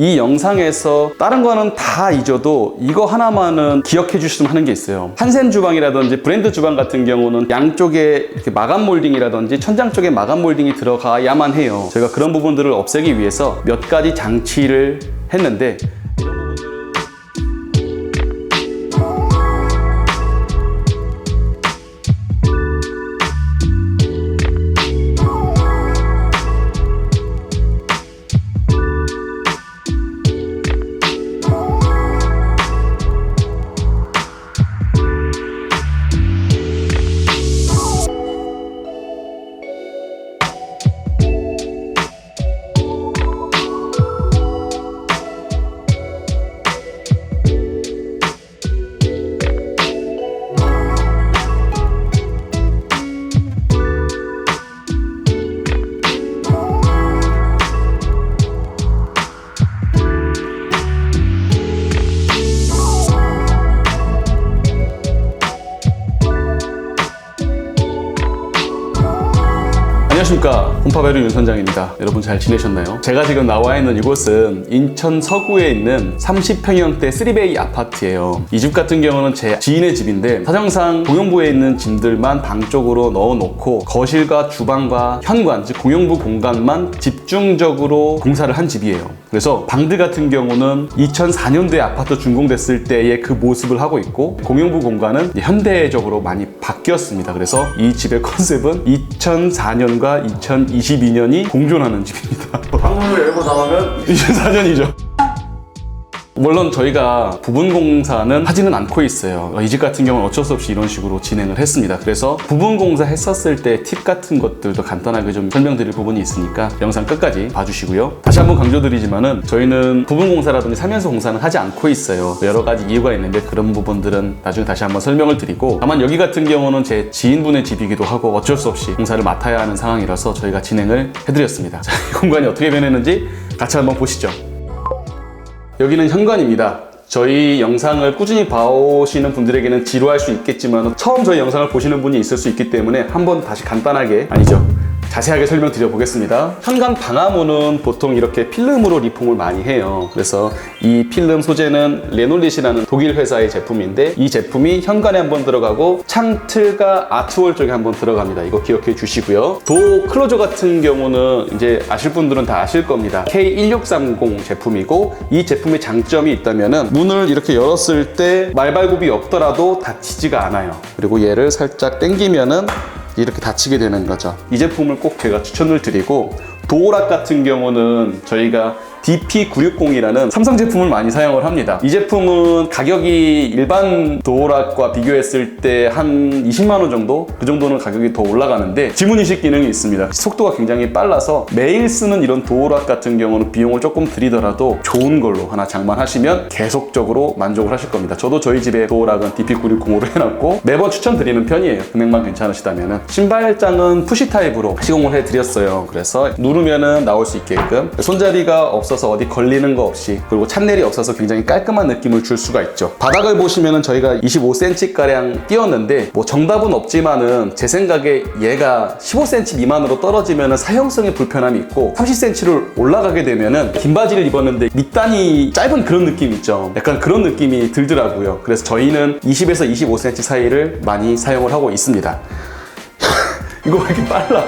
이 영상에서 다른 거는 다 잊어도 이거 하나만은 기억해 주시면 하는 게 있어요. 한센 주방이라든지 브랜드 주방 같은 경우는 양쪽에 마감 몰딩이라든지 천장 쪽에 마감 몰딩이 들어가야만 해요. 저희가 그런 부분들을 없애기 위해서 몇 가지 장치를 했는데 홈파베르 윤 선장입니다. 여러분 잘 지내셨나요? 제가 지금 나와 있는 이곳은 인천 서구에 있는 30평형대 3베이 아파트예요. 이 집 같은 경우는 제 지인의 집인데 사정상 공용부에 있는 짐들만 방 쪽으로 넣어놓고 거실과 주방과 현관 즉 공용부 공간만 집중적으로 공사를 한 집이에요. 그래서 방들 같은 경우는 2004년도에 아파트 준공됐을 때의 그 모습을 하고 있고 공용부 공간은 현대적으로 많이 바뀌었습니다. 그래서 이 집의 컨셉은 2004년과 2022년이 공존하는 집입니다. 방문을 열고 나오면 2004년이죠. 물론 저희가 부분 공사는 하지는 않고 있어요. 이 집 같은 경우는 어쩔 수 없이 이런 식으로 진행을 했습니다. 그래서 부분 공사 했었을 때 팁 같은 것들도 간단하게 좀 설명드릴 부분이 있으니까 영상 끝까지 봐주시고요. 다시 한번 강조드리지만은 저희는 부분 공사라든지 사면서 공사는 하지 않고 있어요. 여러 가지 이유가 있는데 그런 부분들은 나중에 다시 한번 설명을 드리고 다만 여기 같은 경우는 제 지인분의 집이기도 하고 어쩔 수 없이 공사를 맡아야 하는 상황이라서 저희가 진행을 해드렸습니다. 자, 이 공간이 어떻게 변했는지 같이 한번 보시죠. 여기는 현관입니다. 저희 영상을 꾸준히 봐오시는 분들에게는 지루할 수 있겠지만 처음 저희 영상을 보시는 분이 있을 수 있기 때문에 한번 다시 간단하게 아니죠. 자세하게 설명드려 보겠습니다. 현관 방화문은 보통 이렇게 필름으로 리폼을 많이 해요. 그래서 이 필름 소재는 레놀릿이라는 독일 회사의 제품인데 이 제품이 현관에 한번 들어가고 창틀과 아트월 쪽에 한번 들어갑니다. 이거 기억해 주시고요. 도 클로저 같은 경우는 이제 아실 분들은 다 아실 겁니다. K1630 제품이고 이 제품의 장점이 있다면은 문을 이렇게 열었을 때 말발굽이 없더라도 다치지가 않아요. 그리고 얘를 살짝 당기면은 이렇게 닫히게 되는 거죠. 이 제품을 꼭 제가 추천을 드리고 도어락 같은 경우는 저희가 DP960이라는 삼성 제품을 많이 사용을 합니다. 이 제품은 가격이 일반 도어락과 비교했을 때 한 20만 원 정도? 그 정도는 가격이 더 올라가는데 지문인식 기능이 있습니다. 속도가 굉장히 빨라서 매일 쓰는 이런 도어락 같은 경우는 비용을 조금 들이더라도 좋은 걸로 하나 장만하시면 계속적으로 만족을 하실 겁니다. 저도 저희 집에 도어락은 DP960으로 해놨고 매번 추천드리는 편이에요. 금액만 괜찮으시다면 신발장은 푸시 타입으로 시공을 해드렸어요. 그래서 누르면은 나올 수 있게끔 손잡이가 없 어서 어디 걸리는 거 없이 그리고 찬넬이 없어서 굉장히 깔끔한 느낌을 줄 수가 있죠. 바닥을 보시면은 저희가 25cm 가량 띄웠는데 뭐 정답은 없지만은 제 생각에 얘가 15cm 미만으로 떨어지면은 사용성에 불편함이 있고 30cm를 올라가게 되면은 긴 바지를 입었는데 밑단이 짧은 그런 느낌 있죠. 약간 그런 느낌이 들더라고요. 그래서 저희는 20에서 25cm 사이를 많이 사용을 하고 있습니다. 이거 왜 이렇게 빨라?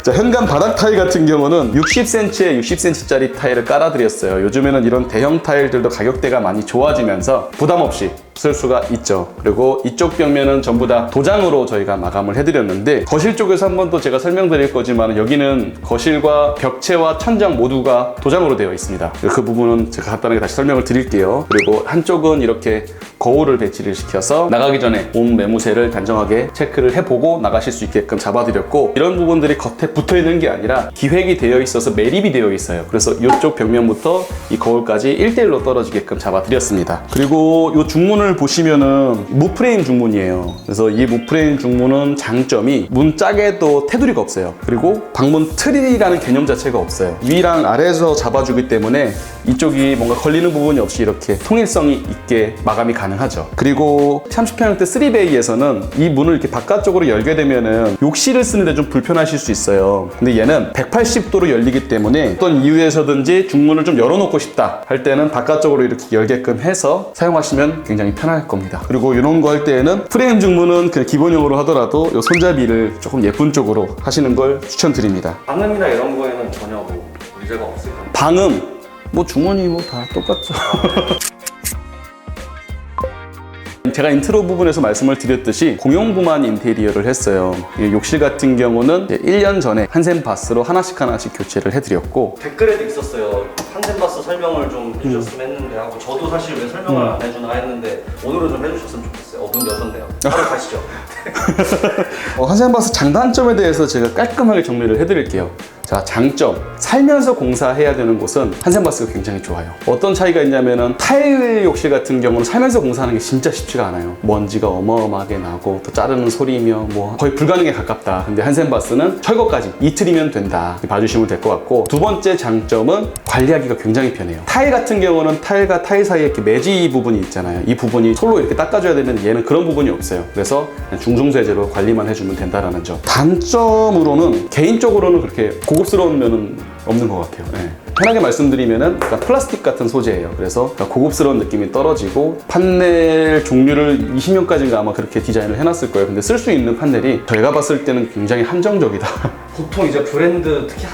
자, 현관 바닥 타일 같은 경우는 60cm에 60cm짜리 타일을 깔아드렸어요. 요즘에는 이런 대형 타일들도 가격대가 많이 좋아지면서 부담 없이 쓸 수가 있죠. 그리고 이쪽 벽면은 전부 다 도장으로 저희가 마감을 해드렸는데 거실 쪽에서 한 번 더 제가 설명드릴 거지만 여기는 거실과 벽체와 천장 모두가 도장으로 되어 있습니다. 그 부분은 제가 간단하게 다시 설명을 드릴게요. 그리고 한쪽은 이렇게 거울을 배치를 시켜서 나가기 전에 온 매무새를 단정하게 체크를 해보고 나가실 수 있게끔 잡아드렸고 이런 부분들이 겉에 붙어 있는 게 아니라 기획이 되어 있어서 매립이 되어 있어요. 그래서 이쪽 벽면부터 이 거울까지 1대1로 떨어지게끔 잡아드렸습니다. 그리고 이 중문을 중문을 보시면은 무프레임 중문이에요. 그래서 이 무프레임 중문은 장점이 문 짝에도 테두리가 없어요. 그리고 방문 트리라는 개념 자체가 없어요. 위랑 아래에서 잡아주기 때문에 이쪽이 뭔가 걸리는 부분이 없이 이렇게 통일성이 있게 마감이 가능하죠. 그리고 30평형대 3베이에서는 이 문을 이렇게 바깥쪽으로 열게 되면은 욕실을 쓰는데 좀 불편하실 수 있어요. 근데 얘는 180도로 열리기 때문에 어떤 이유에서든지 중문을 좀 열어놓고 싶다 할 때는 바깥쪽으로 이렇게 열게끔 해서 사용하시면 굉장히 편할 겁니다. 그리고 이런 거 할 때에는 프레임 중문은 그냥 기본형으로 하더라도 이 손잡이를 조금 예쁜 쪽으로 하시는 걸 추천드립니다. 방음이나 이런 거에는 전혀 뭐 문제가 없을까요? 방음 뭐 주머니 뭐다 똑같죠. 제가 인트로 부분에서 말씀을 드렸듯이 공용부만 인테리어를 했어요. 이 욕실 같은 경우는 이제 1년 전에 한센 바스로 하나씩 하나씩 교체를 해드렸고 댓글에도 있었어요. 한센바스 설명을 좀 해주셨으면 했는데 하고 저도 사실 왜 설명을 안 해주나 했는데 오늘은 좀 해주셨으면 좋겠어요. 어, 문 여셨네요. 바로 가시죠. 어, 바스 장단점에 대해서 제가 깔끔하게 정리를 해드릴게요. 자, 장점. 살면서 공사해야 되는 곳은 한센바스가 굉장히 좋아요. 어떤 차이가 있냐면은 타일 욕실 같은 경우는 살면서 공사하는 게 진짜 쉽지가 않아요. 먼지가 어마어마하게 나고 또 자르는 소리며 뭐 거의 불가능에 가깝다. 근데 한센바스는 철거까지 이틀이면 된다. 봐주시면 될 것 같고 두 번째 장점은 관리하기가 굉장히 편해요. 타일 같은 경우는 타일과 타일 사이에 이렇게 매지 부분이 있잖아요. 이 부분이 솔로 이렇게 닦아줘야 되는데 얘는 그런 부분이 없어요. 그래서 중성세제로 관리만 해주면 된다라는 점. 단점으로는 개인적으로는 그렇게 고급스러운 면은 없는 것 같아요. 네. 편하게 말씀드리면은 약간 플라스틱 같은 소재예요. 그래서 약간 고급스러운 느낌이 떨어지고 판넬 종류를 20년까지인가 아마 그렇게 디자인을 해놨을 거예요. 근데 쓸 수 있는 판넬이 저희가 봤을 때는 굉장히 한정적이다. 보통 이제 브랜드 특히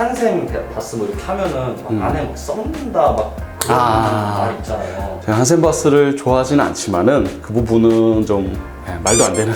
바스 뭐 이렇게 하면은 막 안에 막 썩는다 막 있잖아요. 제가 한센바스를 좋아하지는 않지만은 그 부분은 좀 예, 말도 안 되는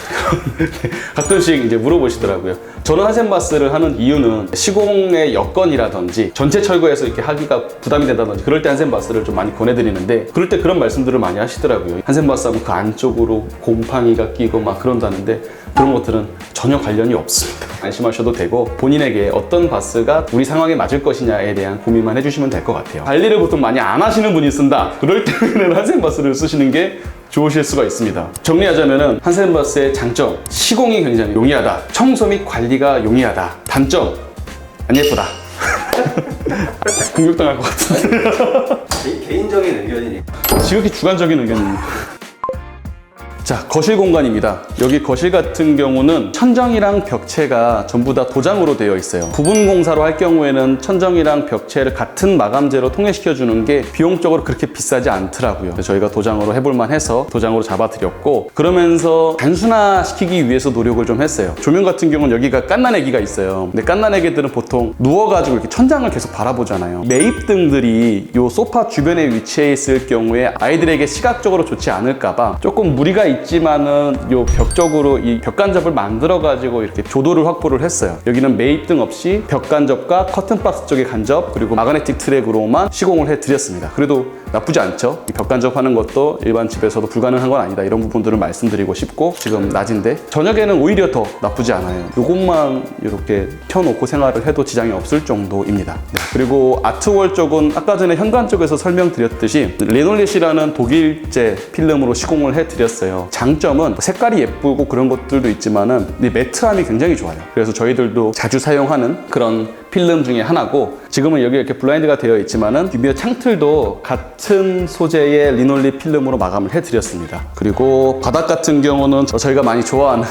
가끔씩 이제 물어보시더라고요. 저는 한센바스를 하는 이유는 시공의 여건이라든지 전체 철거해서 이렇게 하기가 부담이 된다든지 그럴 때 한센바스를 좀 많이 권해드리는데 그럴 때 그런 말씀들을 많이 하시더라고요. 한센바스 하면 그 안쪽으로 곰팡이가 끼고 막 그런다는데 그런 것들은 전혀 관련이 없습니다. 안심하셔도 되고 본인에게 어떤 바스가 우리 상황에 맞을 것이냐에 대한 고민만 해주시면 될 것 같아요. 관리를 보통 많이 안 하시는 분이 쓴다. 그럴 때는 한센 바스를 쓰시는 게 좋으실 수가 있습니다. 정리하자면은 한센 바스의 장점 시공이 굉장히 용이하다. 청소 및 관리가 용이하다. 단점 안 예쁘다. 공격당할 것 같은데. 개, 개인적인 의견이니까. 지극히 주관적인 의견입니다. 자, 거실 공간입니다. 여기 거실 같은 경우는 천정이랑 벽체가 전부 다 도장으로 되어 있어요. 부분 공사로 할 경우에는 천정이랑 벽체를 같은 마감재로 통일시켜 주는 게 비용적으로 그렇게 비싸지 않더라고요. 저희가 도장으로 해볼만 해서 도장으로 잡아 드렸고 그러면서 단순화 시키기 위해서 노력을 좀 했어요. 조명 같은 경우는 여기가 깐난애기가 있어요. 근데 깐난애기들은 보통 누워가지고 이렇게 천장을 계속 바라보잖아요. 매입등들이 이 소파 주변에 위치해 있을 경우에 아이들에게 시각적으로 좋지 않을까봐 조금 무리가 있지만은 요벽 쪽으로 이 벽간접을 만들어 가지고 이렇게 조도를 확보를 했어요. 여기는 매입등 없이 벽간접과 커튼박스 쪽의 간접 그리고 마그네틱 트랙으로만 시공을 해 드렸습니다. 그래도 나쁘지 않죠. 이 벽간접 하는 것도 일반 집에서도 불가능한 건 아니다. 이런 부분들을 말씀드리고 싶고 지금 낮인데 저녁에는 오히려 더 나쁘지 않아요. 요것만 이렇게 켜놓고 생활을 해도 지장이 없을 정도입니다. 네. 그리고 아트월 쪽은 아까 전에 현관 쪽에서 설명드렸듯이 레놀릿이라는 독일제 필름으로 시공을 해드렸어요. 장점은 색깔이 예쁘고 그런 것들도 있지만은 이 매트함이 굉장히 좋아요. 그래서 저희들도 자주 사용하는 그런 필름 중에 하나고 지금은 여기 이렇게 블라인드가 되어 있지만은 뷰미어 창틀도 같은 소재의 리놀릿 필름으로 마감을 해드렸습니다. 그리고 바닥 같은 경우는 저희가 많이 좋아하는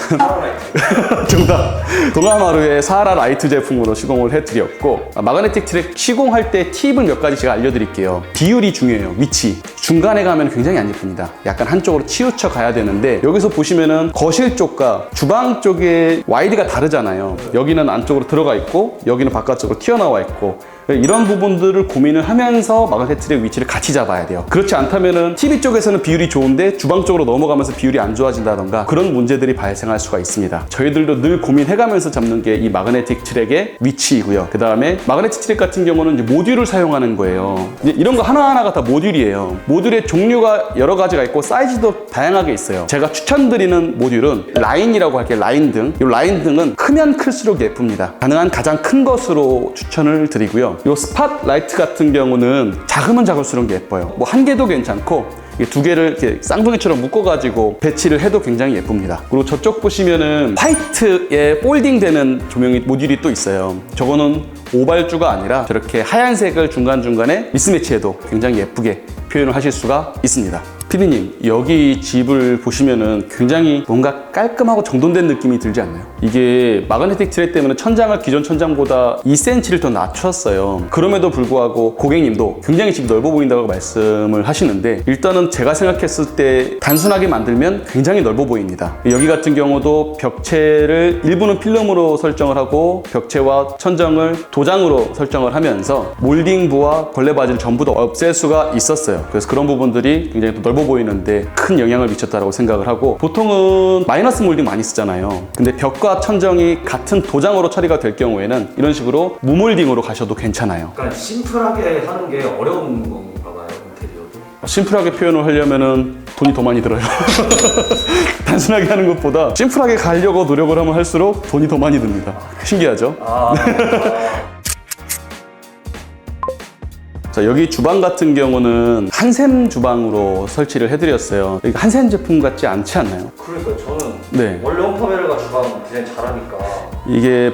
정답 동아마루의 사하라 라이트 제품으로 시공을 해드렸고 아, 마그네틱 트랙 시공할 때 팁을 몇 가지 제가 알려드릴게요. 비율이 중요해요. 위치 중간에 가면 굉장히 안 예쁩니다. 약간 한쪽으로 치우쳐 가야 되는데 여기서 보시면은 거실 쪽과 주방 쪽의 와이드가 다르잖아요. 여기는 안쪽으로 들어가 있고 여기는 바깥 쪽으로 튀어나와 있고 이런 부분들을 고민을 하면서 마그네틱의 위치를 같이 잡아야 돼요. 그렇지 않다면은 TV 쪽에서는 비율이 좋은데 주방 쪽으로 넘어가면서 비율이 안 좋아진다던가 그런 문제들이 발생할 수가 있습니다. 저희들도 늘 고민해가면서 잡는 게 이 마그네틱 트랙의 위치이고요. 그 다음에 마그네틱 트랙 같은 경우는 모듈을 사용하는 거예요. 이런 거 하나하나가 다 모듈이에요. 모듈의 종류가 여러 가지가 있고 사이즈도 다양하게 있어요. 제가 추천드리는 모듈은 라인이라고 할게요. 라인 등. 이 라인 등은 크면 클수록 예쁩니다. 가능한 가장 큰 것으로 추천을 드리고요. 이 스팟 라이트 같은 경우는 작으면 작을수록 예뻐요. 뭐 한 개도 괜찮고 이두 개를 이렇게 쌍둥이처럼 묶어가지고 배치를 해도 굉장히 예쁩니다. 그리고 저쪽 보시면은 화이트에 폴딩되는 조명이 모듈이 또 있어요. 저거는 오발주가 아니라 저렇게 하얀색을 중간중간에 미스매치해도 굉장히 예쁘게 표현을 하실 수가 있습니다. 피디님, 여기 집을 보시면은 굉장히 뭔가 깔끔하고 정돈된 느낌이 들지 않나요? 이게 마그네틱 트레 때문에 천장을 기존 천장보다 2cm를 더 낮췄어요. 그럼에도 불구하고 고객님도 굉장히 집이 넓어 보인다고 말씀을 하시는데 일단은 제가 생각했을 때 단순하게 만들면 굉장히 넓어 보입니다. 여기 같은 경우도 벽체를 일부는 필름으로 설정을 하고 벽체와 천정을 도장으로 설정을 하면서 몰딩부와 걸레 바지를 전부 다 없앨 수가 있었어요. 그래서 그런 부분들이 굉장히 또 넓어 보이는데 큰 영향을 미쳤다고 생각을 하고 보통은 마이너스 몰딩 많이 쓰잖아요. 근데 벽과 천정이 같은 도장으로 처리가 될 경우에는 이런 식으로 무몰딩으로 가셔도 괜찮아요. 약간 심플하게 하는 게 어려운 건가 봐요, 인테리어도. 심플하게 표현을 하려면은 돈이 더 많이 들어요. 단순하게 하는 것보다 심플하게 가려고 노력을 하면 할수록 돈이 더 많이 듭니다. 신기하죠? 아, 자, 여기 주방 같은 경우는 한샘 주방으로 설치를 해드렸어요. 한샘 제품 같지 않지 않나요? 그러니까 저는 네. 원래 홈파베르가 주방 디자인 잘하니까 이게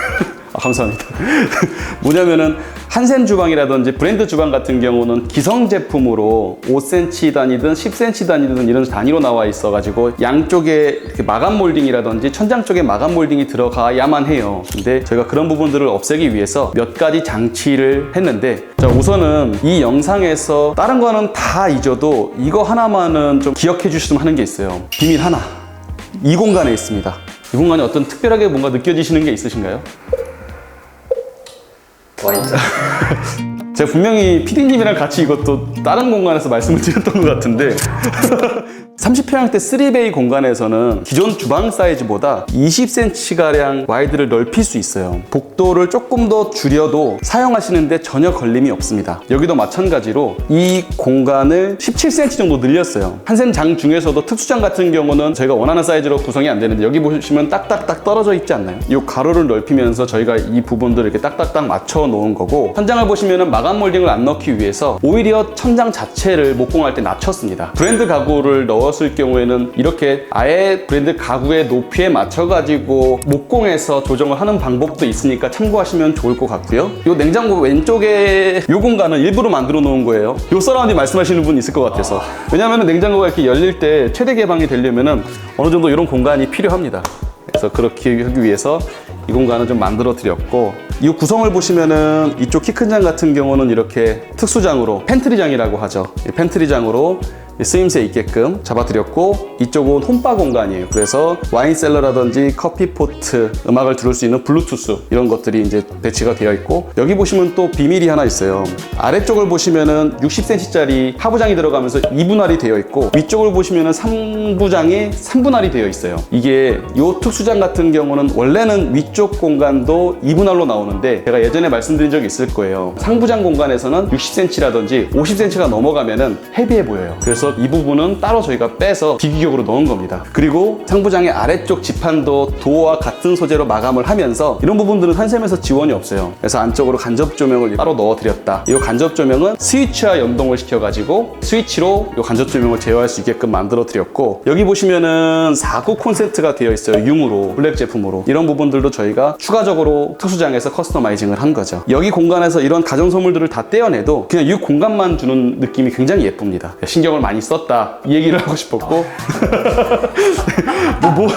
아, 감사합니다. 뭐냐면은 한샘 주방이라든지 브랜드 주방 같은 경우는 기성 제품으로 5cm 단위든 10cm 단위든 이런 단위로 나와 있어가지고 양쪽에 마감 몰딩이라든지 천장 쪽에 마감 몰딩이 들어가야만 해요. 근데 저희가 그런 부분들을 없애기 위해서 몇 가지 장치를 했는데 자 우선은 이 영상에서 다른 거는 다 잊어도 이거 하나만은 좀 기억해 주셨으면 하는 게 있어요. 비밀 하나. 이 공간에 있습니다. 이 공간에 어떤 특별하게 뭔가 느껴지시는 게 있으신가요? 와인잔. 제가 분명히 PD님이랑 같이 이것도 다른 공간에서 말씀을 드렸던 것 같은데 30평형대 3베이 공간에서는 기존 주방 사이즈보다 20cm가량 와이드를 넓힐 수 있어요. 복도를 조금 더 줄여도 사용하시는데 전혀 걸림이 없습니다. 여기도 마찬가지로 이 공간을 17cm 정도 늘렸어요. 한샘 장 중에서도 특수장 같은 경우는 저희가 원하는 사이즈로 구성이 안 되는데 여기 보시면 딱딱딱 떨어져 있지 않나요? 이 가로를 넓히면서 저희가 이 부분들을 이렇게 딱딱딱 맞춰 놓은 거고 천장을 보시면은 마감 몰딩을 안 넣기 위해서 오히려 천장 자체를 목공할 때 낮췄습니다. 브랜드 가구를 넣 었을 경우에는 이렇게 아예 브랜드 가구의 높이에 맞춰가지고 목공해서 조정을 하는 방법도 있으니까 참고하시면 좋을 것 같고요. 이 냉장고 왼쪽에 이 공간은 일부러 만들어 놓은 거예요. 이 서라운드 말씀하시는 분 있을 것 같아서. 왜냐하면 냉장고가 이렇게 열릴 때 최대 개방이 되려면은 어느 정도 이런 공간이 필요합니다. 그래서 그렇게 하기 위해서 이 공간을 좀 만들어 드렸고 이 구성을 보시면은 이쪽 키 큰 장 같은 경우는 이렇게 특수장으로 팬트리장이라고 하죠. 이 팬트리장으로 쓰임새 있게끔 잡아드렸고 이쪽은 홈바 공간이에요. 그래서 와인셀러라든지 커피포트, 음악을 들을 수 있는 블루투스 이런 것들이 이제 배치가 되어 있고 여기 보시면 또 비밀이 하나 있어요. 아래쪽을 보시면은 60cm짜리 하부장이 들어가면서 2분할이 되어 있고 위쪽을 보시면은 3부장이 3분할이 되어 있어요. 이게 이 특수장 같은 경우는 원래는 위쪽 공간도 2분할로 나오는데 제가 예전에 말씀드린 적이 있을 거예요. 상부장 공간에서는 60cm라든지 50cm가 넘어가면은 헤비해 보여요. 그래서 이 부분은 따로 저희가 빼서 비규격으로 넣은 겁니다. 그리고 상부장의 아래쪽 지판도 도어와 같은 소재로 마감을 하면서 이런 부분들은 한샘에서 지원이 없어요. 그래서 안쪽으로 간접 조명을 따로 넣어드렸다. 이 간접 조명은 스위치와 연동을 시켜가지고 스위치로 이 간접 조명을 제어할 수 있게끔 만들어 드렸고 여기 보시면은 4구 콘센트가 되어 있어요. 융으로 블랙 제품으로 이런 부분들도 저희가 추가적으로 특수장에서 커스터마이징을 한 거죠. 여기 공간에서 이런 가전 소물들을 다 떼어내도 그냥 이 공간만 주는 느낌이 굉장히 예쁩니다. 신경을 많이 썼다 이 얘기를 하고 싶었고 뭐, 뭐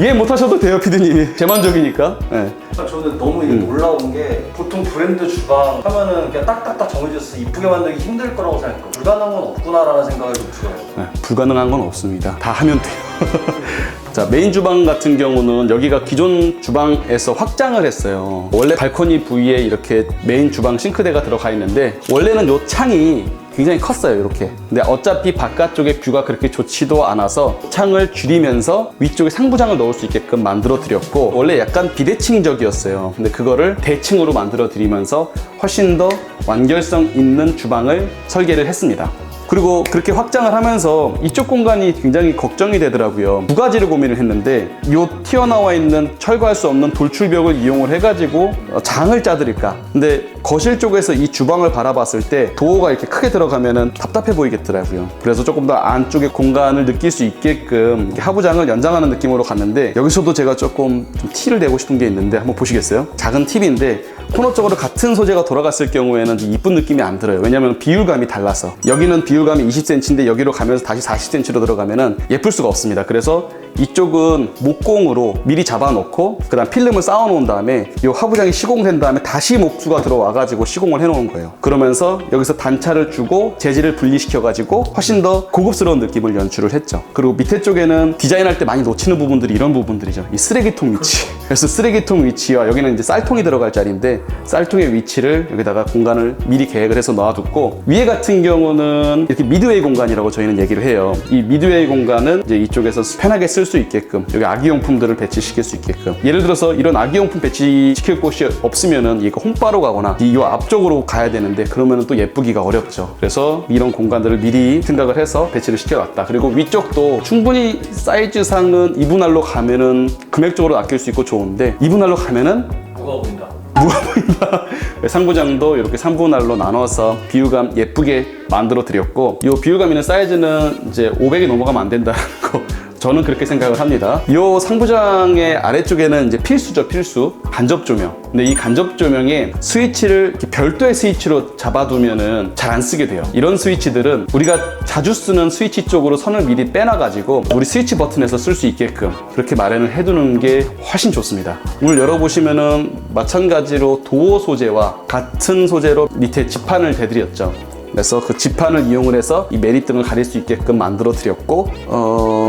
이해 못하셔도 돼요 피디님이 제 만족이니까 네. 아, 저는 너무 이게 놀라운 게 보통 브랜드 주방 하면은 그냥 딱딱딱 정해져서 이쁘게 만들기 힘들 거라고 생각해요. 불가능한 건 없구나라는 생각이 좀 들어요. 네, 불가능한 건 없습니다. 다 하면 돼요. 자, 메인 주방 같은 경우는 여기가 기존 주방에서 확장을 했어요. 원래 발코니 부위에 이렇게 메인 주방 싱크대가 들어가 있는데 원래는 요 창이 굉장히 컸어요, 이렇게. 근데 어차피 바깥쪽에 뷰가 그렇게 좋지도 않아서 창을 줄이면서 위쪽에 상부장을 넣을 수 있게끔 만들어 드렸고 원래 약간 비대칭적이었어요. 근데 그거를 대칭으로 만들어 드리면서 훨씬 더 완결성 있는 주방을 설계를 했습니다. 그리고 그렇게 확장을 하면서 이쪽 공간이 굉장히 걱정이 되더라고요. 두 가지를 고민을 했는데 요 튀어나와 있는 철거할 수 없는 돌출벽을 이용을 해가지고 어, 장을 짜드릴까. 근데 거실 쪽에서 이 주방을 바라봤을 때 도어가 이렇게 크게 들어가면은 답답해 보이겠더라고요. 그래서 조금 더 안쪽에 공간을 느낄 수 있게끔 하부장을 연장하는 느낌으로 갔는데 여기서도 제가 조금 좀 티를 내고 싶은 게 있는데 한번 보시겠어요? 작은 팁인데 코너 쪽으로 같은 소재가 돌아갔을 경우에는 좀 이쁜 느낌이 안 들어요. 왜냐면 비율감이 달라서 여기는 비율감이 20cm인데 여기로 가면서 다시 40cm로 들어가면은 예쁠 수가 없습니다. 그래서 이쪽은 목공으로 미리 잡아놓고 그 다음 필름을 쌓아놓은 다음에 이 하부장이 시공된 다음에 다시 목수가 들어와가지고 시공을 해놓은 거예요. 그러면서 여기서 단차를 주고 재질을 분리시켜가지고 훨씬 더 고급스러운 느낌을 연출을 했죠. 그리고 밑에 쪽에는 디자인할 때 많이 놓치는 부분들이 이런 부분들이죠. 이 쓰레기통 위치. 그래서 쓰레기통 위치와 여기는 이제 쌀통이 들어갈 자리인데 쌀통의 위치를 여기다가 공간을 미리 계획을 해서 놔뒀고 위에 같은 경우는 이렇게 미드웨이 공간이라고 저희는 얘기를 해요. 이 미드웨이 공간은 이제 이쪽에서 편하게 쓸수 있게끔 여기 아기용품들을 배치시킬 수 있게끔 예를 들어서 이런 아기용품 배치시킬 곳이 없으면은 이거 홈바로 가거나 이요 앞쪽으로 가야 되는데 그러면은 또 예쁘기가 어렵죠. 그래서 이런 공간들을 미리 생각을 해서 배치를 시켜놨다. 그리고 위쪽도 충분히 사이즈상은 이분할로 가면은 금액적으로 아낄 수 있고 좋은데 이분할로 가면은 무거워 보인다. 상부장도 이렇게 3분할로 나눠서 비율감 예쁘게 만들어 드렸고 이 비율감 있는 사이즈는 이제 500이 넘어가면 안 된다는 거 저는 그렇게 생각을 합니다. 이 상부장의 아래쪽에는 이제 필수죠, 필수. 간접 조명. 근데 이 간접 조명에 스위치를 별도의 스위치로 잡아두면은 잘 안 쓰게 돼요. 이런 스위치들은 우리가 자주 쓰는 스위치 쪽으로 선을 미리 빼놔가지고 우리 스위치 버튼에서 쓸 수 있게끔 그렇게 마련을 해두는 게 훨씬 좋습니다. 문을 열어보시면은 마찬가지로 도어 소재와 같은 소재로 밑에 지판을 대드렸죠. 그래서 그 지판을 이용을 해서 이 매립등을 가릴 수 있게끔 만들어 드렸고, 어,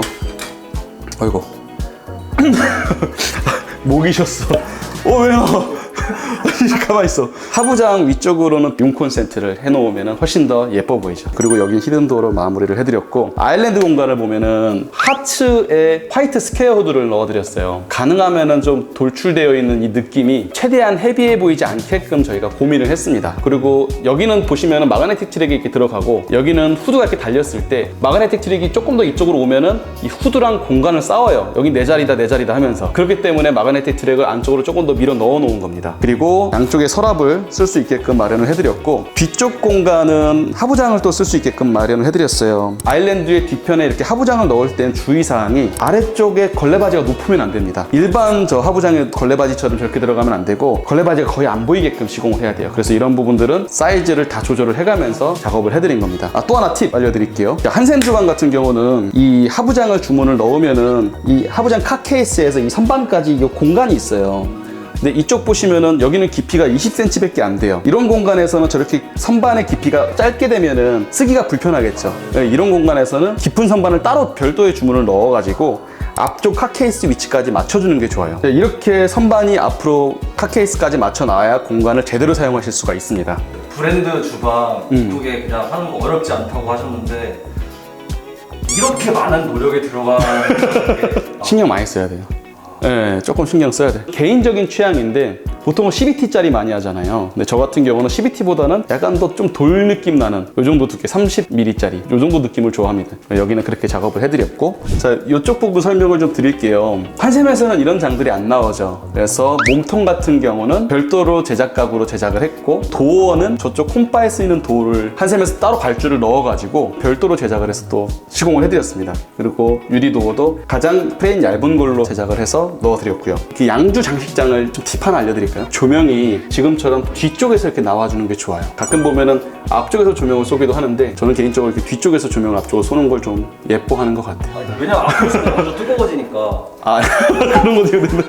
어이구. 목이 쉬었어. 어, 왜요? 가만 있어. 하부장 위쪽으로는 융 콘센트를 해놓으면 훨씬 더 예뻐 보이죠. 그리고 여기 히든도어로 마무리를 해드렸고 아일랜드 공간을 보면은 하츠에 화이트 스퀘어 후드를 넣어드렸어요. 가능하면은 좀 돌출되어 있는 이 느낌이 최대한 헤비해 보이지 않게끔 저희가 고민을 했습니다. 그리고 여기는 보시면은 마그네틱 트랙이 이렇게 들어가고 여기는 후드가 이렇게 달렸을 때 마그네틱 트랙이 조금 더 이쪽으로 오면은 이 후드랑 공간을 싸워요. 여기 내 자리다 내 자리다 하면서 그렇기 때문에 마그네틱 트랙을 안쪽으로 조금 더 밀어 넣어 놓은 겁니다. 그리고 양쪽에 서랍을 쓸 수 있게끔 마련을 해드렸고 뒤쪽 공간은 하부장을 또 쓸 수 있게끔 마련을 해드렸어요. 아일랜드의 뒤편에 이렇게 하부장을 넣을 때는 주의사항이 아래쪽에 걸레바지가 높으면 안 됩니다. 일반 저 하부장의 걸레바지처럼 저렇게 들어가면 안 되고 걸레바지가 거의 안 보이게끔 시공을 해야 돼요. 그래서 이런 부분들은 사이즈를 다 조절을 해가면서 작업을 해드린 겁니다. 아, 또 하나 팁 알려드릴게요. 한센 주방 같은 경우는 이 하부장을 주문을 넣으면은 이 하부장 카 케이스에서 이 선반까지 이 공간이 있어요. 근데 이쪽 보시면은 여기는 깊이가 20cm밖에 안 돼요. 이런 공간에서는 저렇게 선반의 깊이가 짧게 되면은 쓰기가 불편하겠죠. 네, 이런 공간에서는 깊은 선반을 따로 별도의 주문을 넣어가지고 앞쪽 카케이스 위치까지 맞춰주는 게 좋아요. 네, 이렇게 선반이 앞으로 카케이스까지 맞춰 놔야 공간을 제대로 사용하실 수가 있습니다. 브랜드 주방 음. 이쁘게 그냥 하는 거 어렵지 않다고 하셨는데 이렇게 많은 노력이 들어가는 게 신경 많이 써야 돼요. 네, 조금 신경 써야 돼. 개인적인 취향인데 보통은 CBT짜리 많이 하잖아요. 근데 저 같은 경우는 CBT보다는 약간 더 좀 돌 느낌 나는 이 정도 두께 30mm짜리 이 정도 느낌을 좋아합니다. 여기는 그렇게 작업을 해드렸고 자 이쪽 부분 설명을 좀 드릴게요. 한샘에서는 이런 장들이 안 나오죠. 그래서 몸통 같은 경우는 별도로 제작 가구로 제작을 했고 도어는 저쪽 홈바에 쓰이는 도어를 한샘에서 따로 발주를 넣어가지고 별도로 제작을 해서 또 시공을 해드렸습니다. 그리고 유리 도어도 가장 프레임 얇은 걸로 제작을 해서 넣어드렸고요. 그 양주 장식장을 좀 팁 하나 알려드릴 까요? 조명이 지금처럼 뒤쪽에서 이렇게 나와주는 게 좋아요. 가끔 보면은 앞쪽에서 조명을 쏘기도 하는데 저는 개인적으로 이렇게 뒤쪽에서 조명을 앞쪽으로 쏘는 걸 좀 예뻐하는 것 같아요. 아니, 왜냐면 앞에서 먼저 뜨거워지니까 아 그런 거 되게 되네.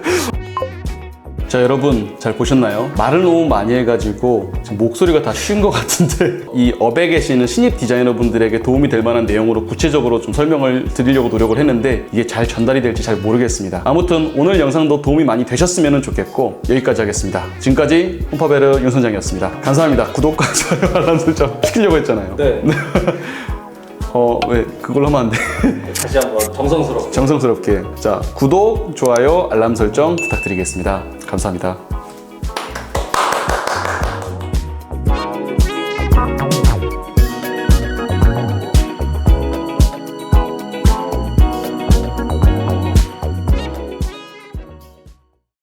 자 여러분 잘 보셨나요? 말을 너무 많이 해가지고 목소리가 다 쉰 것 같은데 이 업에 계시는 신입 디자이너분들에게 도움이 될 만한 내용으로 구체적으로 좀 설명을 드리려고 노력을 했는데 이게 잘 전달이 될지 잘 모르겠습니다. 아무튼 오늘 영상도 도움이 많이 되셨으면 좋겠고 여기까지 하겠습니다. 지금까지 홈파베르 윤선장이었습니다. 감사합니다. 구독과 좋아요 알람 설정 시키려고 했잖아요. 네 어 왜 그걸 하면 안 돼? 다시 한번 정성스럽게 정성스럽게 자 구독, 좋아요, 알람 설정 부탁드리겠습니다. 감사합니다.